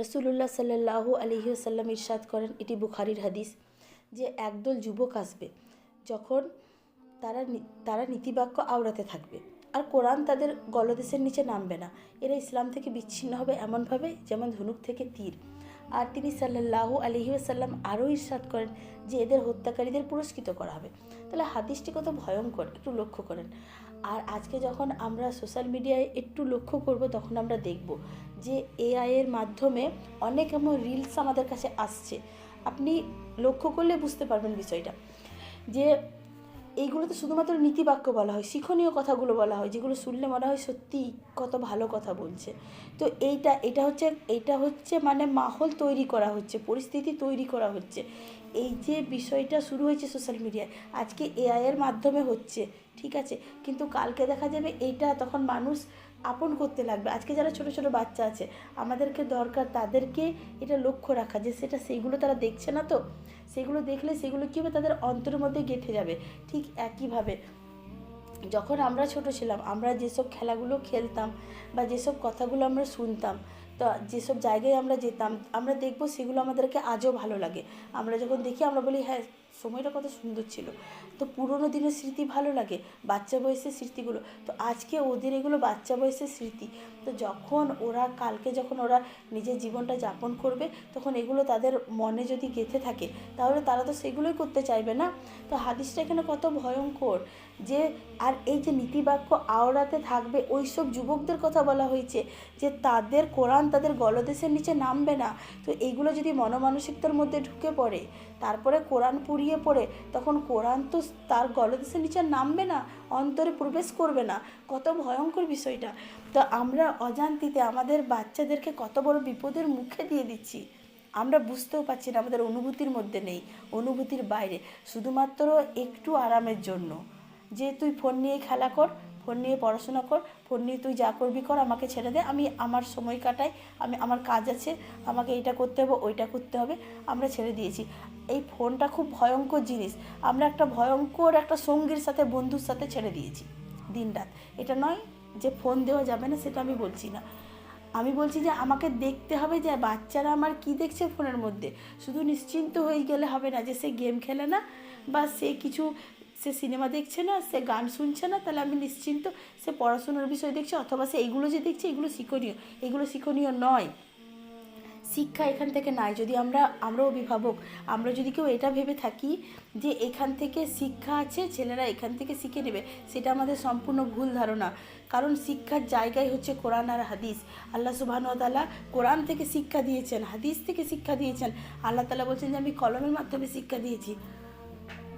রসুল্লাহ সাল্লাহ আলহিউসাল্লাম ইরশাদ করেন, এটি বুখারির হাদিস, যে একদল যুবক আসবে, যখন তারা তারা নীতিবাক্য আওড়াতে থাকবে। আর কোরআন তাদের গলদেশের নিচে নামবে না। এরা ইসলাম থেকে বিচ্ছিন্ন হবে এমনভাবে যেমন ধনুক থেকে তীর। আর তিনি সাল্লাহু আলহিউসাল্লাম আরও ইরশাদ করেন যে এদের হত্যাকারীদের পুরস্কৃত করা হবে। তাহলে হাদিসটি কত ভয়ঙ্কর, একটু লক্ষ্য করেন। আর আজকে যখন আমরা সোশ্যাল মিডিয়ায় একটু লক্ষ্য করব, তখন আমরা দেখব যে এআইয়ের মাধ্যমে অনেক এমন রিলস আমাদের কাছে আসছে। আপনি লক্ষ্য করলে বুঝতে পারবেন বিষয়টা। যে এইগুলোতে শুধুমাত্র নীতিবাক্য বলা হয়, শিক্ষণীয় কথাগুলো বলা হয়, যেগুলো শুনলে মনে হয় সত্যি কত ভালো কথা বলছে। তো এইটা, এটা হচ্ছে এটা হচ্ছে মানে মাহল তৈরি করা হচ্ছে, পরিস্থিতি তৈরি করা হচ্ছে। এই যে বিষয়টা শুরু হয়েছে সোশ্যাল মিডিয়ায় আজকে এআইয়ের মাধ্যমে হচ্ছে, ঠিক আছে? কিন্তু কালকে দেখা যাবে এইটা তখন মানুষ আপন করতে লাগবে। আজকে যারা ছোট ছোট বাচ্চা আছে, আমাদেরকে দরকার তাদেরকে এটা লক্ষ্য রাখা যে সেটা সেইগুলো তারা দেখছে না তো? সেগুলো দেখলে সেগুলো কী হবে? তাদের অন্তরের মধ্যে গেঁথে যাবে। ঠিক একইভাবে যখন আমরা ছোট ছিলাম, আমরা যেসব খেলাগুলো খেলতাম বা যেসব কথাগুলো আমরা শুনতাম, তো যেসব জায়গায় আমরা যেতাম, আমরা দেখব সেগুলো আমাদেরকে আজও ভালো লাগে। আমরা যখন দেখি, আমরা বলি হ্যাঁ সময়টা কত সুন্দর ছিল। তো পুরোনো দিনের স্মৃতি ভালো লাগে, বাচ্চা বয়সের স্মৃতিগুলো। তো আজকে ওদের এগুলো বাচ্চা বয়সের স্মৃতি। তো যখন ওরা, কালকে যখন ওরা নিজের জীবনটা যাপন করবে, তখন এগুলো তাদের মনে যদি গেঁথে থাকে, তাহলে তারা তো সেগুলোই করতে চাইবে না? তো হাদিসটা এখানে কত ভয়ঙ্কর যে, আর এই যে নীতিবাক্য আওড়াতে থাকবে ওই সব যুবকদের কথা বলা হয়েছে যে, তাদের কোরআন তাদের গলদেশের নিচে নামবে না। তো এইগুলো যদি মনমানসিকতার মধ্যে ঢুকে পড়ে, তারপরে কোরআন পুড়িয়ে পড়ে, তখন কোরআন তো তার গলদেশের নিচে নামবে না, অন্তরে প্রবেশ করবে না। কত ভয়ঙ্কর বিষয়টা। তো আমরা অজান্তিতে আমাদের বাচ্চাদেরকে কত বড় বিপদের মুখে দিয়ে দিচ্ছি। আমরা বুঝতেও পারছি না আমাদের অনুভূতির মধ্যে নেই, অনুভূতির বাইরে। শুধুমাত্র একটু আরামের জন্য। যে তুই ফোন নিয়ে খেলা কর ফোন নিয়ে পড়াশোনা কর, ফোন নিয়ে তুই যা করবি কর, আমাকে ছেড়ে দে। আমি আমার সময় কাটাই, আমি আমার কাজ আছে, আমাকে এইটা করতে হবে, ওইটা করতে হবে, আমরা ছেড়ে দিয়েছি। এই ফোনটা খুব ভয়ঙ্কর জিনিস। আমরা একটা ভয়ঙ্কর একটা সঙ্গীর সাথে, বন্ধুর সাথে ছেড়ে দিয়েছি দিনরাত। এটা নয় যে ফোন দেওয়া যাবে না, সেটা আমি বলছি না। আমি বলছি যে আমাকে দেখতে হবে যে বাচ্চারা আমার কি দেখছে ফোনের মধ্যে। শুধু নিশ্চিন্ত হয়ে গেলে হবে না যে সে গেম খেলে না, বা সে কিছু সে সিনেমা দেখছে না, সে গান শুনছে না, তাহলে আমি নিশ্চিন্ত সে পড়াশোনার বিষয় দেখছে অথবা সে এইগুলো যে দেখছে এগুলো শিক্ষণীয় এগুলো শিক্ষণীয় নয়। শিক্ষা এখান থেকে নাই। যদি আমরা আমরা অভিভাবক, আমরা যদি কেউ এটা ভেবে থাকি যে এখান থেকে শিক্ষা আছে, ছেলেরা এখান থেকে শিখে নেবে, সেটা আমাদের সম্পূর্ণ ভুল ধারণা। কারণ শিক্ষার জায়গায় হচ্ছে কোরআন আর হাদিস। আল্লাহ সুবাহতালা কোরআন থেকে শিক্ষা দিয়েছেন, হাদিস থেকে শিক্ষা দিয়েছেন। আল্লাহ তালা বলছেন যে আমি কলমের মাধ্যমে শিক্ষা দিয়েছি।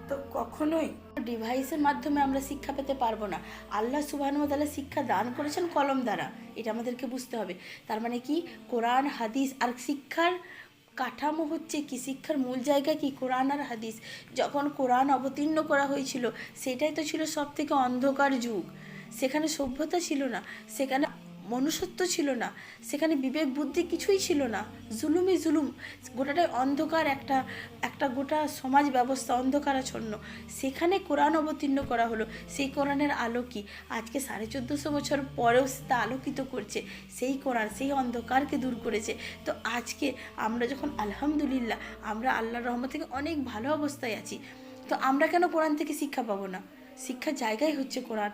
তো কখনোই ডিভাইসের মাধ্যমে আমরা শিক্ষা পেতে পারব না। আল্লাহ সুবাহতালা শিক্ষা দান করেছেন কলম দ্বারা। এটা আমাদেরকে বুঝতে হবে। তার মানে কি? কোরআন, হাদিস আর শিক্ষার কাঠামো হচ্ছে কি? শিক্ষার মূল জায়গা কি? কোরআন আর হাদিস। যখন কোরআন অবতীর্ণ করা হয়েছিল, সেটাই তো ছিল সব থেকে অন্ধকার যুগ। সেখানে সভ্যতা ছিল না। সেখানে মনুষ্যত্ব ছিল না। সেখানে বিবেক, বুদ্ধি কিছুই ছিল না। জুলুমই জুলুম। গোটাটাই অন্ধকার একটা একটা গোটা সমাজ ব্যবস্থা অন্ধকারাচ্ছন্ন। সেখানে কোরআন অবতীর্ণ করা হলো। সেই কোরআনের আলো কি? আজকে সাড়ে চোদ্দোশো বছর পরেও তা আলোকিত করছে। সেই কোরআন, সেই অন্ধকারকে দূর করেছে। তো আজকে আমরা যখন আলহামদুলিল্লাহ, আমরা আল্লাহর রহমত থেকে অনেক ভালো অবস্থায় আছি। তো আমরা কেন কোরআন থেকে শিক্ষা পাবো না? শিক্ষার জায়গায় হচ্ছে কোরআন।